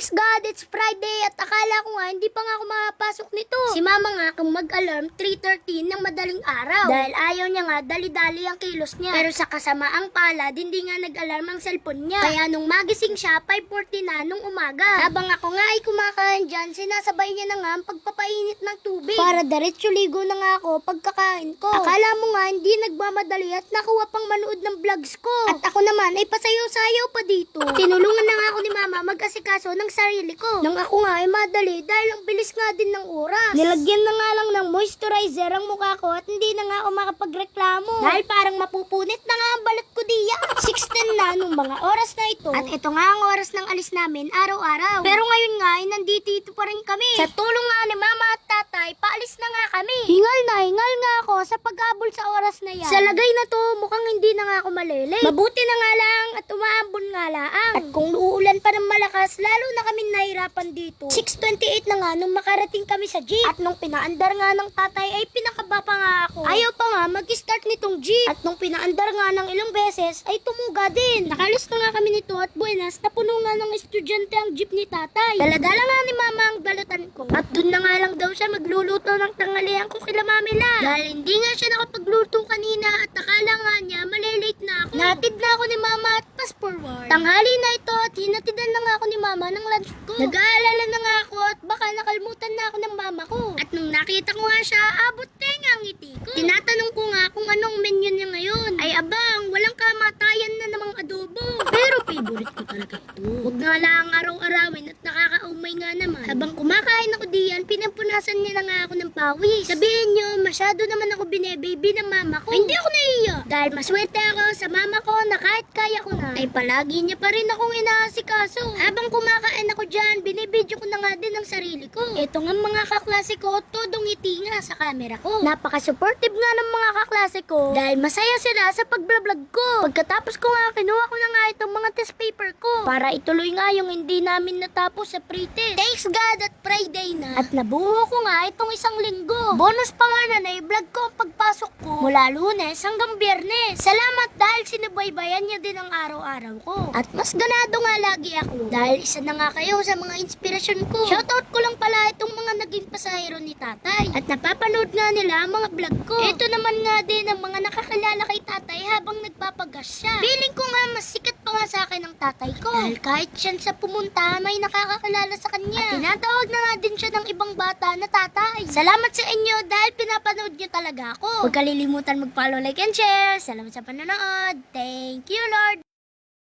Thanks God, it's Friday at akala ko nga hindi pa nga ako makapasok nito. Si mama nga kung mag-alarm 3.13 ng madaling araw. Dahil ayaw niya nga dali-dali ang kilos niya. Pero sa kasamaang palad, hindi nga nag-alarm ang cellphone niya. Kaya nung magising siya, 5.40 na nung umaga. Habang ako nga ay kumakain dyan, sinasabay niya na nga ang pagpapainit ng tubig. Para diretso ligo na nga ako pagkakain ko. Akala mo nga hindi nagmamadali at nakuha pang manood ng vlogs ko. At ako naman ay pasayaw-sayaw pa dito. Tinulungan nga mag-asikaso ng sarili ko. Nang ako nga ay madali dahil ang bilis nga din ng oras. Nilagyan na nga lang ng moisturizer ang mukha ko at hindi na nga ako makapagreklamo. Dahil parang mapupunit na nga 16 na nung mga oras na ito. At ito nga ang oras ng alis namin araw-araw. Pero ngayon nga ay nandito pa rin kami. Sa tulong nga ni mama at tatay, paalis na nga kami. Hingal na hingal nga ako sa pag-abol sa oras na yan. Sa lagay na to, mukhang hindi na nga ako malilate. Mabuti na nga lang at umaambon nga laang. At kung uulan pa ng malakas, lalo na kami nahirapan dito. 6.28 na nga nung makarating kami sa jeep. At nung pinaandar nga ng tatay ay pinakaba pa nga nga mag-start nitong jeep. At nung pinaandar nga ng ilang beses ay tumuga din. Nakalis na nga kami nito at buenas napuno nga ng estudyante ang jeep ni tatay. Daladala nga ni mama ang balutan ko. At dun na nga lang daw siya magluluto ng tanghalian ko kila mamila. Dahil hindi nga siya nakapagluto kanina at akala nga niya malilate na ako. Natid na ako ni mama at fast forward. Tanghali na ito at hinatidan na nga ako ni mama ng lunch ko. Nag-aalala na nga ako at baka nakalimutan na ako ng mama ko. At nung nakita ko nga siya, abot na nga ang ngiti ko. Tinatanong ko nga kung anong menu niya ngayon. Ay abang, walang kamatayan na namang adobo. Pero favorite ko talaga ito. Huwag nga lang araw-arawin at nakakaumay nga naman. Habang kumakain ako diyan, pinampunasan niya na nga ako ng pawis. Sabihin niyo, masyado naman ako binebaby ng mama ko. Hindi ako naiiya. Dahil maswerte ako sa mama ko na kahit kaya ko na, ay palagi niya pa rin akong inaasikaso. Habang kumakain ako dyan, binibidyo ko na nga din ang sarili ko. Ito nga mga kaklase ko, todong ngiti nga sa camera ko. Napaka-supportive nga ng mga kaklase ko dahil masaya sila sa pagbablog ko. Pagkatapos ko nga, kinuha ko na nga itong mga test paper ko para ituloy nga yung hindi namin natapos sa pre-test. Thanks God at Friday na. At nabuo ko nga itong isang linggo. Bonus pa nga na na-vlog ko ang pagpasok ko mula lunes hanggang biyernes. Salamat dahil sinubaybayan niyo din ang araw-araw ko. At mas ganado nga lagi ako dahil isa na nga kayo sa mga inspirasyon ko. Shoutout ko lang pala itong mga naging pasahero ni tatay. At napapanood nga nila ang mga vlog ko. Ito naman nga din ang mga nakakilala kay tatay habang nagpapagas siya. Feeling ko nga mas sikat pa nga sa akin ng tatay ko. Dahil kahit siya sa pumunta, may nakakakilala sa kanya. At tinatawag na nga din siya ng ibang bata na tatay. Salamat sa inyo dahil pinapanood niyo talaga ako. Huwag kalilimutan mag-follow, like, and share. Salamat sa panonood. Thank you, Lord.